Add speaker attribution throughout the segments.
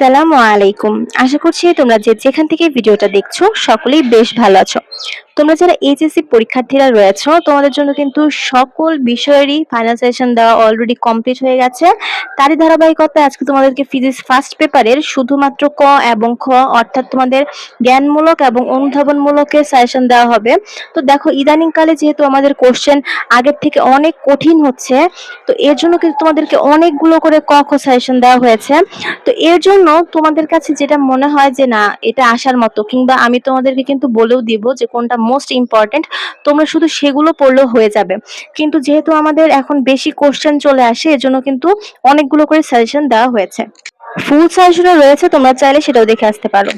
Speaker 1: আসসালামু আলাইকুম। আশা করছি তোমরা যে যেখান থেকে ভিডিওটা দেখছ, সকলেই বেশ ভালো আছো। তোমরা যারা এইচএসসি পরীক্ষার্থীরা রয়েছো, তোমাদের জন্য কিন্তু সকল বিষয়েরই ফাইনাল সেশন দেওয়া অলরেডি কমপ্লিট হয়ে গেছে। তারই ধারাবাহিকতায় আজকে তোমাদেরকে ফিজিক্স ফার্স্ট পেপারের শুধুমাত্র ক এবং খ, অর্থাৎ তোমাদের জ্ঞানমূলক এবং অনুধাবনমূলকের সাজেশন দেওয়া হবে। তো দেখো ইদানিং কালে যেহেতু আমাদের কোশ্চেন আগের থেকে অনেক কঠিন হচ্ছে, তো এর জন্য কিন্তু তোমাদেরকে অনেকগুলো করে ক, খ সাজেশন দেওয়া হয়েছে। তো এর জন্য তোমাদের কাছে যেটা মনে হয় যে না, এটা আসার মতো, কিংবা আমি তোমাদেরকে কিন্তু বলেও দিব যে কোনটা মোস্ট ইম্পর্টেন্ট তোমরা শুধু সেগুলো পড়লেও হয়ে যাবে। কিন্তু যেহেতু আমাদের এখন বেশি কোশ্চেন চলে আসে, এজন্য কিন্তু অনেকগুলো করে সাজেশন দেওয়া হয়েছে। ফুল সাজেশনও রয়েছে, তোমরা চাইলে সেটাও দেখে আসতে পারো।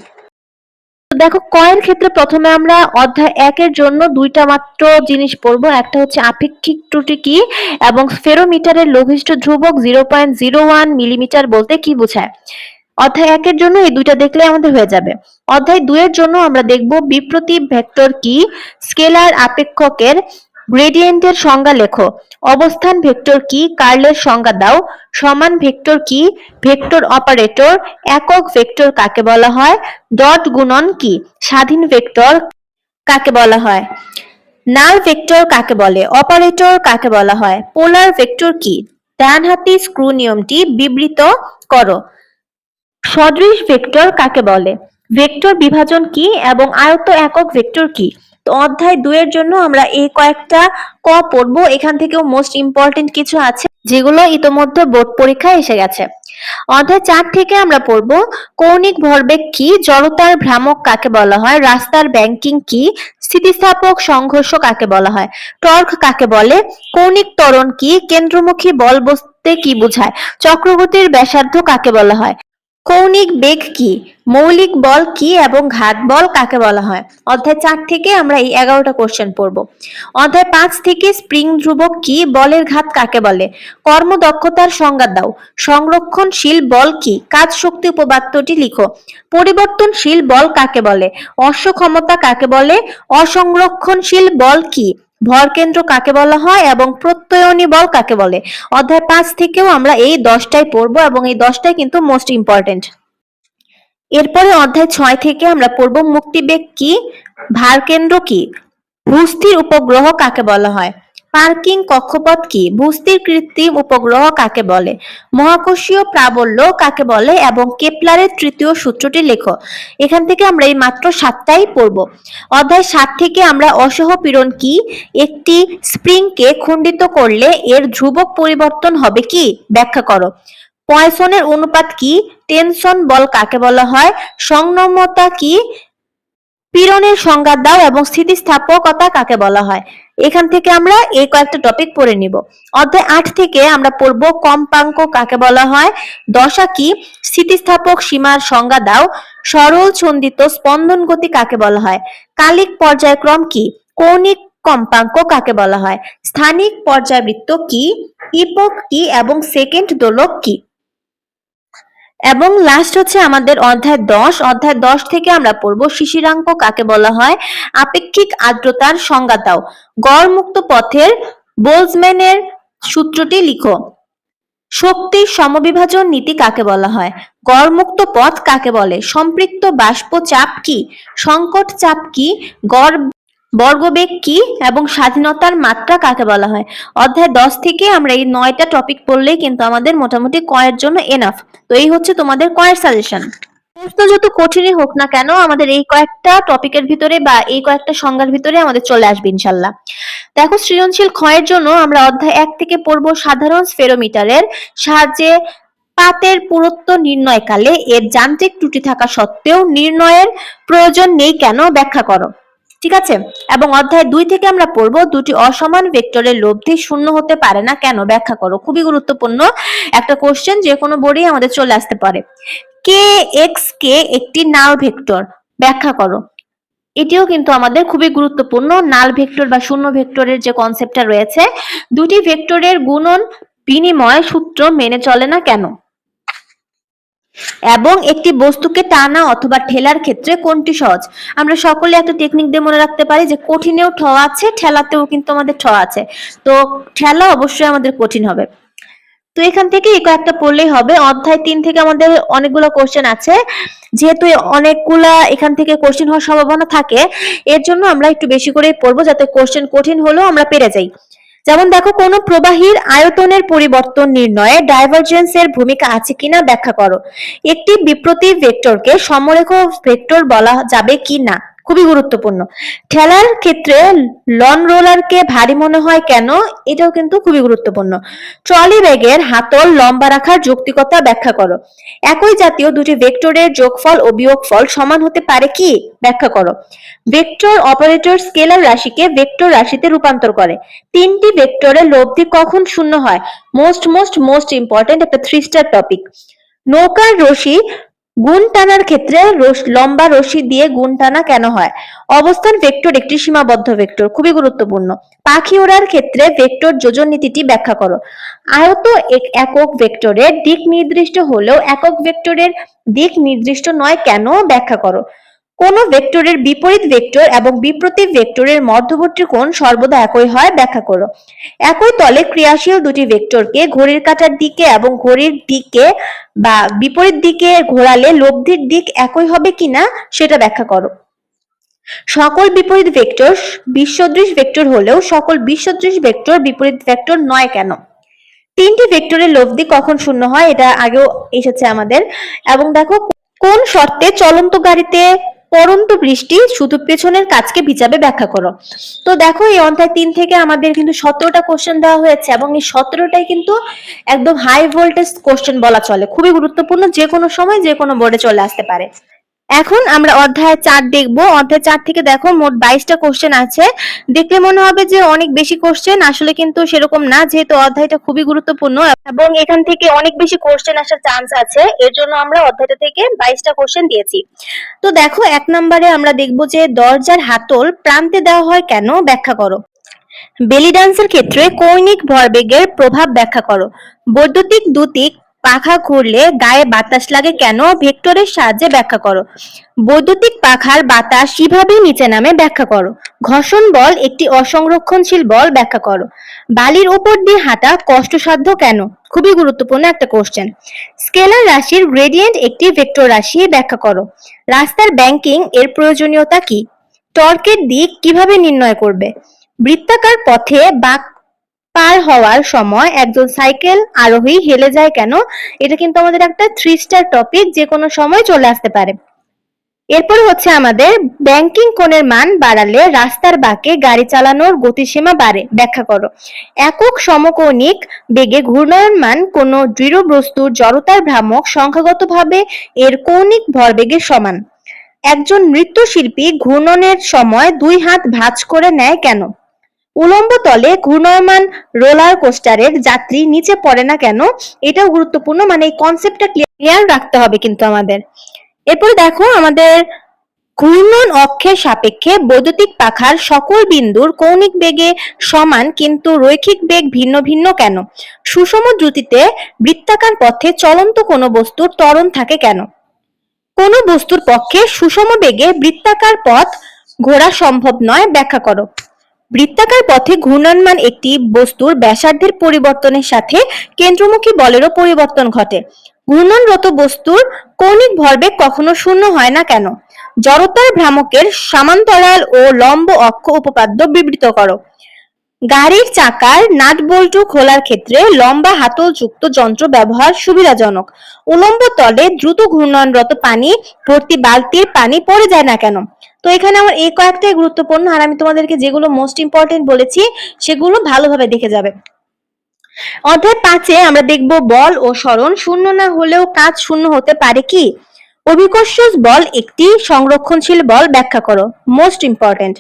Speaker 1: দেখো, কয়ের ক্ষেত্রে প্রথমে আমরা অধ্যায় একের জন্য দুইটা মাত্র জিনিস পড়ব। একটা হচ্ছে আপেক্ষিক ত্রুটি কি, এবং ফেরোমিটারের লঘিষ্ঠ ধ্রুবক zero point zero one millimetre বলতে কি বোঝায়? অধ্যায় একের জন্য এই দুইটা দেখলে আমাদের হয়ে যাবে। অধ্যায় দুইয়ের জন্য আমরা দেখব বিপ্রতি ভেক্টর কি? স্কেলার আপেক্ষকের গ্রেডিয়েন্টের সংজ্ঞা লেখো। অবস্থান ভেক্টর কি? কার্লের সংজ্ঞা দাও। সমান ভেক্টর কি? Vector operator. একক ভেক্টর কাকে বলা হয়? ডট গুণন কি? স্বাধীন ভেক্টর কাকে বলা হয়? নাল ভেক্টর কাকে বলে? অপারেটর কাকে বলা হয়? পোলার ভেক্টর কি? ডানহাতি স্ক্রু নিয়মটি বিবৃত করো। সদৃশ ভেক্টর কাকে বলে? ভেক্টর বিভাজন কি এবং আয়ত্ত একক ভেক্টর কি? তো অধ্যায় দুইয়ের জন্য আমরা এই কয়েকটা ক পড়ব। এখান থেকেও মোস্ট ইম্পর্টেন্ট কিছু আছে, যেগুলো ইতোমধ্যে বোর্ড পরীক্ষায় এসে গেছে। অধ্যায় চার থেকে আমরা পড়ব, কৌণিক ভরবেগ কি, জড়তার ভ্রামক কাকে বলা হয়, রাস্তার ব্যাংকিং কি, স্থিতিস্থাপক সংঘর্ষ কাকে বলা হয়, টর্ক কাকে বলে, কৌণিক ত্বরণ কি, কেন্দ্রমুখী বল বলতে কি বোঝায়, চক্রগতির ব্যাসার্ধ কাকে বলা হয়। কৌণিক বেগ কি? মৌলিক বল কি এবং ঘাত বল কাকে বলা হয়? অধ্যায় চার থেকে আমরা এই এগারোটা কোশ্চেন পড়ব। অধ্যায় পাঁচ থেকে স্প্রিং ধ্রুবক কি? বলের ঘাত কাকে বলে? কর্মদক্ষতার সংজ্ঞা দাও। সংরক্ষণশীল বল কি? কাজ শক্তি উপপাদ্যটি লিখো। পরিবর্তনশীল বল কাকে বলে? অশ্ব ক্ষমতা কাকে বলে? অসংরক্ষণশীল বল কি? ভরকেন্দ্র কাকে বলা হয় এবং প্রত্যয়নী বল কাকে বলে? অধ্যায় পাঁচ থেকেও আমরা এই দশটাই পড়ব এবং এই দশটাই কিন্তু মোস্ট ইম্পর্টেন্ট এরপরে অধ্যায় ছয় থেকে আমরা পড়ব মুক্তিবেগ কি? ভারকেন্দ্র কি? ভূস্থির উপগ্রহ কাকে বলা হয়? পার্কিং কক্ষপথ কি? ভূস্থির কৃত্রিম উপগ্রহ কাকে বলে? মহাকর্ষীয় প্রাবল্য কাকে বলে? এবং কেপলারের তৃতীয় সূত্রটি লেখো। এখান থেকে আমরা এই মাত্র সাতটাই পড়ব। অধ্যায় সাত থেকে আমরা অসহ পীড়ন কি? একটি স্প্রিংকে খণ্ডিত করলে এর ধ্রুবক পরিবর্তন হবে কি? ব্যাখ্যা করো। পয়সনের অনুপাত কি? টেনশন বল কাকে বলা হয়? সংনমতা কি? পীড়নের সংজ্ঞা দাও এবং স্থিতিস্থাপকতা কাকে বলা হয়? এখান থেকে আমরা এই কয়েকটা টপিক পড়ে নিব। অধ্যায় আট থেকে আমরা পড়ব, কম্পাঙ্ক কাকে বলা হয়? দশা কি? স্থিতিস্থাপক সীমার সংজ্ঞা দাও। সরল ছন্দিত স্পন্দন গতি কাকে বলা হয়? কালিক পর্যায়ক্রম কি? কৌণিক কম্পাঙ্ক কাকে বলা হয়? স্থানিক পর্যায়বৃত্ত কি? ইপক কি এবং সেকেন্ড দোলক কি? এবং লাস্ট হচ্ছে আমাদের অধ্যায় দশ। অধ্যায় দশ থেকে আমরা পড়ব শিশিরাঙ্ক কাকে বলা হয়? আপেক্ষিক আর্দ্রতার সংজ্ঞা দাও গড় মুক্ত পথের বোলজম্যানের সূত্রটি লিখো। শক্তির সমবিভাজন নীতি কাকে বলা হয়? গড়মুক্ত পথ কাকে বলে? সম্পৃক্ত বাষ্প চাপ কি? সংকট চাপ কি? গড় বর্গবেগ কি এবং স্বাধীনতার মাত্রা কাকে বলা হয়? অধ্যায় দশ থেকে আমরা এই নয়টা টপিক পড়লেই কিন্তু আমাদের মোটামুটি কয়ের জন্য এনাফ তো এই হচ্ছে তোমাদের কয়ের সাজেশন প্রশ্ন যত কঠিনই হোক না কেন, আমাদের এই কয়েকটা টপিকের ভিতরে বা এই কয়েকটা সংজ্ঞার ভিতরে আমাদের চলে আসবে ইনশাল্লাহ দেখো, সৃজনশীল ক্ষয়ের জন্য আমরা অধ্যায় এক থেকে পড়ব সাধারণ স্ফেরোমিটারের সাহায্যে পাতের পুরুত্ব নির্ণয়কালে। এর যান্ত্রিক ত্রুটি থাকা সত্ত্বেও নির্ণয়ের প্রয়োজন নেই কেন? ব্যাখ্যা করো। ঠিক আছে? এবং অধ্যায় দুই থেকে আমরা পড়ব, দুটি অসমান ভেক্টরের লব্ধি শূন্য হতে পারে না কেন? ব্যাখ্যা করো। খুবই গুরুত্বপূর্ণ একটা কোশ্চেন যে কোনো বোর্ডেই আমাদের চলে আসতে পারে। কে এক্স কে একটি নাল ভেক্টর। ব্যাখ্যা করো। এটিও কিন্তু আমাদের খুবই গুরুত্বপূর্ণ। নাল ভেক্টর বা শূন্য ভেক্টরের যে কনসেপ্টটা রয়েছে, দুটি ভেক্টরের গুণন বিনিময় সূত্র মেনে চলে না কেন? এবং একটি বস্তুকে টানা অথবা ঠেলার ক্ষেত্রে কোনটি সহজ? আমরা সকলে একটা টেকনিক দিয়ে মনে রাখতে পারি যে কঠিনেও ঠ আছে, ঠেলাতেও কিন্তু আমাদের ঠ আছে। তো ঠেলা অবশ্যই আমাদের কঠিন হবে। তো এখান থেকে এই কয়েকটা পড়লেই হবে। অধ্যায় তিন থেকে আমাদের অনেকগুলো কোশ্চেন আছে। যেহেতু অনেকগুলা এখান থেকে কোশ্চেন হওয়ার সম্ভাবনা থাকে, এর জন্য আমরা একটু বেশি করে পড়ব যাতে কোশ্চেন কঠিন হলেও আমরা পেরে যাই। যেমন দেখো, কোনো প্রবাহীর আয়তনের পরিবর্তন নির্ণয়ে ডাইভারজেন্স এর ভূমিকা আছে কিনা ব্যাখ্যা করো। একটি বিপ্রতি ভেক্টরকে সমরেখ ভেক্টর বলা যাবে কি না খুবই গুরুত্বপূর্ণ। ঠেলার ক্ষেত্রে লন রোলারকে ভারী মনে হয় কেন? এটাও কিন্তু খুবই গুরুত্বপূর্ণ। ট্রলি ব্যাগের হাতল লম্বা রাখার যৌক্তিকতা ব্যাখ্যা করো। একই জাতীয় দুটি ভেক্টরের যোগফল ও বিয়োগফল সমান হতে পারে কি? ব্যাখ্যা করো। ভেক্টর অপারেটর স্কেলার রাশিকে ভেক্টর রাশিতে রূপান্তর করে। তিনটি ভেক্টরের লব্ধি কখন শূন্য হয়? মোস্ট মোস্ট মোস্ট ইম্পর্টেন্ট একটা থ্রি স্টার টপিক নৌকার রশি গুণ টানার ক্ষেত্রে লম্বা রশি দিয়ে গুণ টানা কেন হয়? অবস্থান ভেক্টর একটি সীমাবদ্ধ ভেক্টর খুবই গুরুত্বপূর্ণ। পাখি ওড়ার ক্ষেত্রে ভেক্টর যোজন নীতিটি ব্যাখ্যা করো। আয়ত এক- একক ভেক্টরের দিক নির্দিষ্ট হলেও একক ভেক্টরের দিক নির্দিষ্ট নয় কেন ব্যাখ্যা করো? কোন ভেক্টরের বিপরীত ভেক্টর এবং বিপ্রতীপ ভেক্টরের মধ্যবর্তী কোণ সর্বদা একই হয়, ব্যাখ্যা করো। একই তলে ক্রিয়াশীল দুটি ভেক্টরকে ঘড়ির কাঁটার দিকে এবং ঘড়ির দিকে বা বিপরীত দিকে ঘোরালে লব্ধির দিক একই হবে কিনা সেটা ব্যাখ্যা করো। সকল বিপরীত ভেক্টর বিসদৃশ ভেক্টর হলেও সকল বিসদৃশ ভেক্টর বিপরীত ভেক্টর নয় কেন? তিনটি ভেক্টরের লব্ধি কখন শূন্য হয় এটা আগেও এসেছে আমাদের। এবং দেখো, কোন শর্তে চলন্ত গাড়িতে পরন্ত বৃষ্টি, শুধু পেছনের কাজকে ভিজাবে ব্যাখ্যা করো। তো দেখো এই অন্তায় তিন থেকে আমাদের কিন্তু সতেরোটা কোশ্চেন দেওয়া হয়েছে এবং এই সতেরোটাই কিন্তু একদম হাই ভোল্টেজ কোশ্চেন বলা চলে। খুবই গুরুত্বপূর্ণ যে কোনো সময় যে কোনো বোর্ডে চলে আসতে পারে। এখন আমরা অধ্যায় চার দেখব। অধ্যায় চার থেকে দেখো, মোট বাইশটা কোশ্চেন আছে। দেখলে মনে হবে যে অনেক বেশি কোশ্চেন আসলে কিন্তু সেরকম না, যেহেতু অধ্যায়টা খুবই গুরুত্বপূর্ণ। এবং এখান থেকে অনেক বেশি কোশ্চেন আসার চান্স আছে। এর জন্য আমরা অধ্যায়টা থেকে বাইশটা কোশ্চেন দিয়েছি। তো দেখো, এক নম্বরে আমরা দেখব যে দরজার হাতল প্রান্তে দেওয়া হয় কেন? ব্যাখ্যা করো। বেলি ডান্সের ক্ষেত্রে কৌণিক ভরবেগের প্রভাব ব্যাখ্যা করো। বৈদ্যুতিক দুতিক পাখা ঘুরলে গায়ে বাতাস লাগে কেন? ভেক্টরের সাহায্যে ব্যাখ্যা করো। বৈদ্যুতিক পাখার বাতাস কীভাবে নিচে নামে ব্যাখ্যা করো। ঘর্ষণ বল একটি অসংরক্ষণশীল বল ব্যাখ্যা করো। বালির উপর দিয়ে হাঁটা কষ্টসাধ্য কেন? খুবই গুরুত্বপূর্ণ একটা কোশ্চেন স্কেলার রাশির গ্রেডিয়েন্ট একটি ভেক্টর রাশি ব্যাখ্যা করো। রাস্তার ব্যাংকিং এর প্রয়োজনীয়তা কি? টর্কের দিক কীভাবে নির্ণয় করবে? বৃত্তাকার পথে বাঁক পার হওয়ার সময় একজন সাইকেল আরোহী হেলে যায় কেন? এটা কিন্তু আমাদের একটা থ্রি স্টার টপিক যে কোনো সময় চলে আসতে পারে। এরপর হচ্ছে আমাদের ব্যাংকিং কোণের মান বাড়ালে রাস্তার বাঁকে গাড়ি চালানোর গতিসীমা বাড়ে। ব্যাখ্যা করো। একক সমকৌণিক বেগে ঘূর্ণায়মান মান কোনো দৃঢ় বস্তুর জড়তার ভ্রামক সংখ্যাগতভাবে এর কৌণিক ভরবেগের সমান। একজন নৃত্যশিল্পী ঘূর্ণনের সময় দুই হাত ভাঁজ করে নেয় কেন? উলম্ব তলে ঘূর্ণায়মান রোলার কোস্টারের যাত্রী নিচে পড়ে না কেন? এটাও গুরুত্বপূর্ণ মানে এই কনসেপ্টটা ক্লিয়ার রাখতে হবে কিন্তু আমাদের। এরপরে দেখো আমাদের ঘূর্ণন অক্ষের সাপেক্ষে বৈদ্যুতিক পাখার সকল বিন্দুর কৌণিক বেগে সমান কিন্তু রৈখিক বেগ ভিন্ন ভিন্ন কেন? সুষম দ্রুতিতে বৃত্তাকার পথে চলন্ত কোনো বস্তুর ত্বরণ থাকে কেন? কোনো বস্তুর পক্ষে সুষম বেগে বৃত্তাকার পথ ঘোরা সম্ভব নয়, ব্যাখ্যা করো। বৃত্তাকার পথে ঘূর্ণনমান একটি বস্তুর ব্যাসার্ধের পরিবর্তনের সাথে কেন্দ্রমুখী বলেরও পরিবর্তন ঘটে। ঘূর্ণনরত বস্তুর কৌণিক ভরবেগ কখনো শূন্য হয় না কেন? জড়তার ভ্রামকের সমান্তরাল ও লম্ব অক্ষ উপপাদ্য বিবৃত করো। গাড়ির চাকার নাট বল্টু খোলার ক্ষেত্রে লম্বা হাতলযুক্ত যন্ত্র ব্যবহার সুবিধাজনক। উলম্ব তলে দ্রুত ঘূর্ণনরত পানি ভর্তি বালতির পানি পড়ে যায় না কেন? তো এখানে আমার এই কয়েকটাই গুরুত্বপূর্ণ, আর আমি তোমাদেরকে যেগুলো মোস্ট ইম্পর্টেন্ট বলেছি, সেগুলো ভালোভাবে দেখে যাবে। অধ্যায় পাঁচে আমরা দেখব বল ও স্মরণ, শূন্য না হলেও কাজ শূন্য হতে পারে কি? অভিকর্ষজ বল একটি সংরক্ষণশীল বল ব্যাখ্যা করো মোস্ট ইম্পর্টেন্ট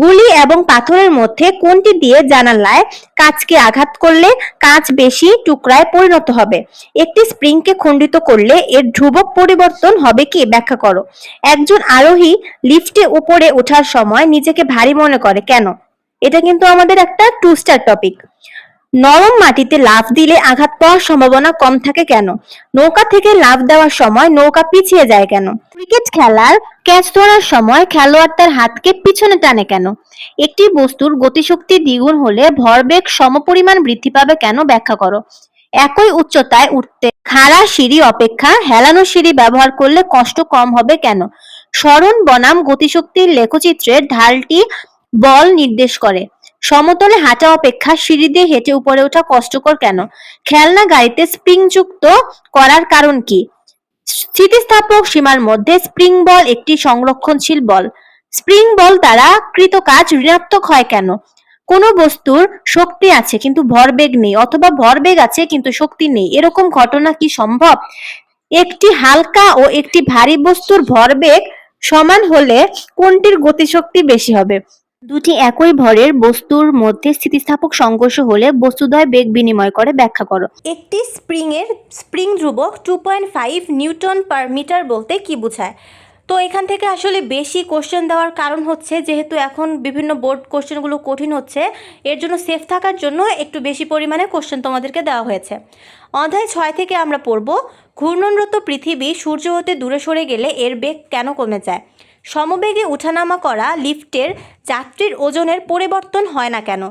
Speaker 1: গুলি এবং পাথরের মধ্যে কোনটি দিয়ে জানালায় কাঁচকে আঘাত করলে কাঁচ বেশি টুকরায় পরিণত হবে? একটি স্প্রিংকে খণ্ডিত করলে এর ধ্রুবক পরিবর্তন হবে কি? ব্যাখ্যা করো। একজন আরোহী লিফটে উপরে ওঠার সময় নিজেকে ভারী মনে করে। কেন? এটা কিন্তু আমাদের একটা টু স্টার টপিক নরম মাটিতে লাফ দিলে আঘাত পাওয়ার সম্ভাবনা কম থাকে কেন? নৌকা থেকে লাফ দেওয়ার সময় নৌকা পিছিয়ে যায় কেন? ক্রিকেট খেলার ক্যাচ ধরার সময় খেলোয়াড় তার হাতকে পিছনে টানে কেন? একটি বস্তুর গতিশক্তি দ্বিগুণ হলে ভরবেগ সমপরিমাণ বৃদ্ধি পাবে কেন ব্যাখ্যা করো। একই উচ্চতায় উঠতে খাড়া সিঁড়ি অপেক্ষা হেলানো সিঁড়ি ব্যবহার করলে কষ্ট কম হবে কেন? স্মরণ বনাম গতিশক্তির লেখচিত্রের ঢালটি বল নির্দেশ করে। সমতলে হাঁটা অপেক্ষা সিঁড়ি দিয়ে হেঁটে উপরে ওঠা কষ্টকর কেন? খেলনা গাড়িতে স্প্রিং যুক্ত করার কারণ কি? স্থিতিস্থাপক সীমার মধ্যে স্প্রিং বল একটি সংরক্ষণশীল বল। স্প্রিং বল দ্বারা কৃত কাজ ঋণাত্মক হয় কেন? কোনো বস্তুর শক্তি আছে কিন্তু ভরবেগ নেই, অথবা ভরবেগ আছে কিন্তু শক্তি নেই। এরকম ঘটনা কি সম্ভব? একটি হালকা ও একটি ভারী বস্তুর ভরবেগ সমান হলে কোনটির গতিশক্তি বেশি হবে? দুটি একই ভরের বস্তুর মধ্যে স্থিতিস্থাপক সংঘর্ষ হলে বস্তুদ্বয় বেগ বিনিময় করে ব্যাখ্যা করো।
Speaker 2: একটি স্প্রিংয়ের স্প্রিং ধ্রুবক two point five newton per metre বলতে কি বোঝায়? তো এখান থেকে আসলে বেশি কোশ্চেন দেওয়ার কারণ হচ্ছে, যেহেতু এখন বিভিন্ন বোর্ড কোশ্চেনগুলো কঠিন হচ্ছে, এর জন্য সেফ থাকার জন্য একটু বেশি পরিমাণে কোশ্চেন তোমাদেরকে দেওয়া হয়েছে। অধ্যায় ছয় থেকে আমরা পড়ব, ঘূর্ণনরত পৃথিবী সূর্য হতে দূরে সরে গেলে এর বেগ কেন কমে যায়? সমবেগে উঠানামা করা লিফটের যাত্রীর ওজনের পরিবর্তন হয় না কেন?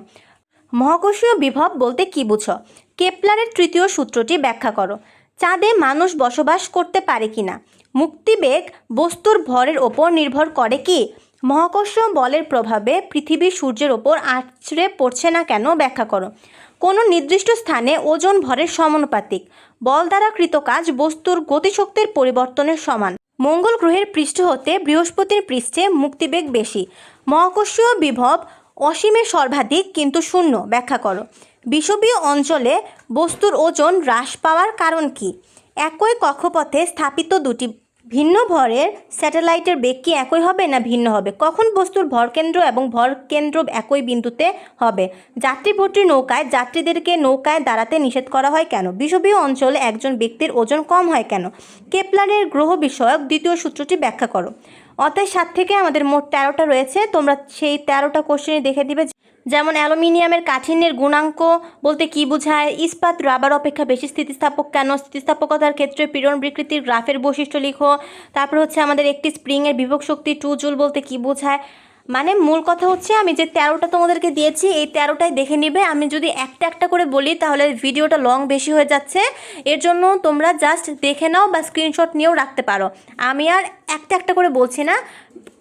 Speaker 2: মহাকর্ষীয় বিভব বলতে কি বুঝো? কেপলারের তৃতীয় সূত্রটি ব্যাখ্যা করো। চাঁদে মানুষ বসবাস করতে পারে কি না? মুক্তিবেগ বস্তুর ভরের ওপর নির্ভর করে কি? মহাকর্ষ বলের প্রভাবে পৃথিবী সূর্যের ওপর আছড়ে পড়ছে না কেন ব্যাখ্যা করো। কোনো নির্দিষ্ট স্থানে ওজন ভরের সমানুপাতিক। বল দ্বারা কৃত কাজ বস্তুর গতিশক্তির পরিবর্তনের সমান। মঙ্গল গ্রহের পৃষ্ঠ হতে বৃহস্পতির পৃষ্ঠে মুক্তিবেগ বেশি। মহাকর্ষীয় বিভব অসীমে সর্বাধিক কিন্তু শূন্য, ব্যাখ্যা করো। বিষুবীয় অঞ্চলে বস্তুর ওজন হ্রাস পাওয়ার কারণ কি? একই কক্ষপথে স্থাপিত দুটি ভিন্ন ভরের স্যাটেলাইটের বেগ কি একই হবে না ভিন্ন হবে? কখন বস্তুর ভরকেন্দ্র এবং ভরকেন্দ্র একই বিন্দুতে হবে? যাত্রী ভর্তি নৌকায় যাত্রীদেরকে নৌকায় দাঁড়াতে নিষেধ করা হয় কেন? বিষুবীয় অঞ্চলে একজন ব্যক্তির ওজন কম হয় কেন? কেপলারের গ্রহ বিষয়ক দ্বিতীয় সূত্রটি ব্যাখ্যা করো। অতএব সাত থেকে আমাদের মোট তেরোটা রয়েছে। তোমরা সেই তেরোটা কোশ্চেনই দেখে দিবে যেমন অ্যালুমিনিয়ামের কাঠিন্যের গুণাঙ্ক বলতে কি বোঝায়? ইস্পাত, রাবার অপেক্ষা বেশি স্থিতিস্থাপক কেন? স্থিতিস্থাপকতার ক্ষেত্রে পীড়ন বিকৃতির গ্রাফের বৈশিষ্ট্য লিখো। তারপর হচ্ছে আমাদের একটি স্প্রিংয়ের বিভব শক্তি টু জুল বলতে কি বোঝায়? মানে মূল কথা হচ্ছে আমি যে তেরোটা তোমাদেরকে দিয়েছি, এই তেরোটাই দেখে নিবে। আমি যদি একটা একটা করে বলি, তাহলে ভিডিওটা লং বেশি হয়ে যাচ্ছে। এর জন্য তোমরা জাস্ট দেখে নাও বা স্ক্রিনশট নিয়েও রাখতে পারো। আমি আর একটা একটা করে বলছি না,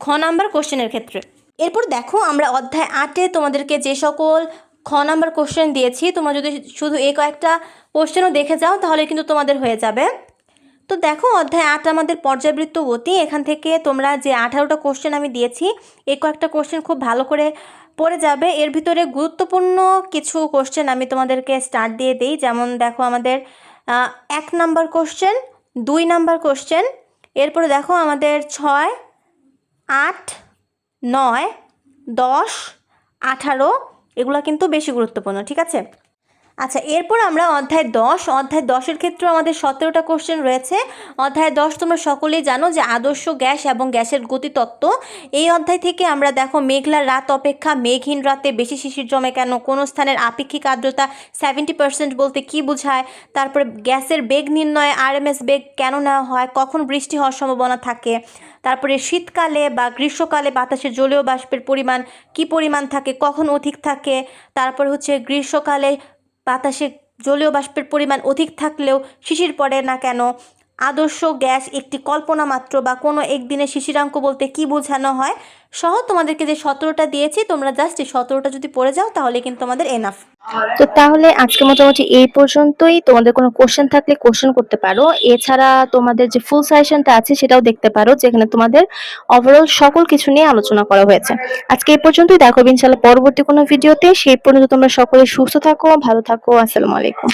Speaker 2: খ নাম্বার কোশ্চেনের ক্ষেত্রে। এরপর দেখো আমরা অধ্যায় আটে তোমাদেরকে যে সকল খ নাম্বার কোশ্চেন দিয়েছি, তোমরা যদি শুধু এই কয়েকটা কোশ্চেনও দেখে যাও, তাহলে কিন্তু তোমাদের হয়ে যাবে। তো দেখো অধ্যায় আট আমাদের পর্যাবৃত্ত গতি এখান থেকে তোমরা যে আঠারোটা কোশ্চেন আমি দিয়েছি, এ কয়েকটা কোশ্চেন খুব ভালো করে পড়ে যাবে। এর ভিতরে গুরুত্বপূর্ণ কিছু কোশ্চেন আমি তোমাদেরকে স্টার্ট দিয়ে দিই, যেমন দেখো আমাদের এক নাম্বার কোশ্চেন দুই নাম্বার কোশ্চেন এরপরে দেখো আমাদের ছয়, আট নয় দশ আঠারো এগুলো কিন্তু বেশি গুরুত্বপূর্ণ ঠিক আছে? আচ্ছা এরপর আমরা অধ্যায় দশ। অধ্যায় দশের ক্ষেত্রে আমাদের সতেরোটা কোশ্চেন রয়েছে। অধ্যায় দশ তোমরা সকলেই জানো যে আদর্শ গ্যাস এবং গ্যাসের গতিতত্ত্ব। এই অধ্যায় থেকে আমরা দেখো মেঘলা রাত অপেক্ষা মেঘহীন রাতে বেশি শিশির জমে কেন? কোনো স্থানের আপেক্ষিক আর্দ্রতা সেভেন্টি পার্সেন্ট বলতে কি বোঝায়? তারপরে গ্যাসের বেগ নির্ণয়ে আরএমএস বেগ কেন নেওয়া হয়? কখন বৃষ্টি হওয়ার সম্ভাবনা থাকে? তারপরে শীতকালে বা গ্রীষ্মকালে বাতাসে জলীয় বাষ্পের পরিমাণ কি পরিমাণ থাকে? কখন অধিক থাকে? তারপর হচ্ছে গ্রীষ্মকালে বাতাসে জলীয় বাষ্পের পরিমাণ অধিক থাকলেও শিশির পড়ে না কেন? আদর্শ, গ্যাস, একটি কল্পনা মাত্র বা কোনো একদিনে শিশিরাঙ্ক বলতে কি বোঝানো হয়? সহ তোমাদেরকে যে সতেরোটা দিয়েছি, তোমরা জাস্ট এই সতেরোটা যদি পড়ে যাও, তাহলে কিন্তু তোমাদের এনাফ
Speaker 1: তো তাহলে আজকে মোটামুটি এই পর্যন্তই। তোমাদের কোনো কোশ্চেন থাকলে কোশ্চেন করতে পারো। এছাড়া তোমাদের যে ফুল সাজেশনটা আছে, সেটাও দেখতে পারো, যেখানে তোমাদের ওভারঅল সকল কিছু নিয়ে আলোচনা করা হয়েছে। আজকে এই পর্যন্তই। দেখো ইনশাল্লাহ পরবর্তী কোনো ভিডিওতে সেই পর্যন্ত তোমরা সকলে সুস্থ থাকো, ভালো থাকো। আসসালামু আলাইকুম।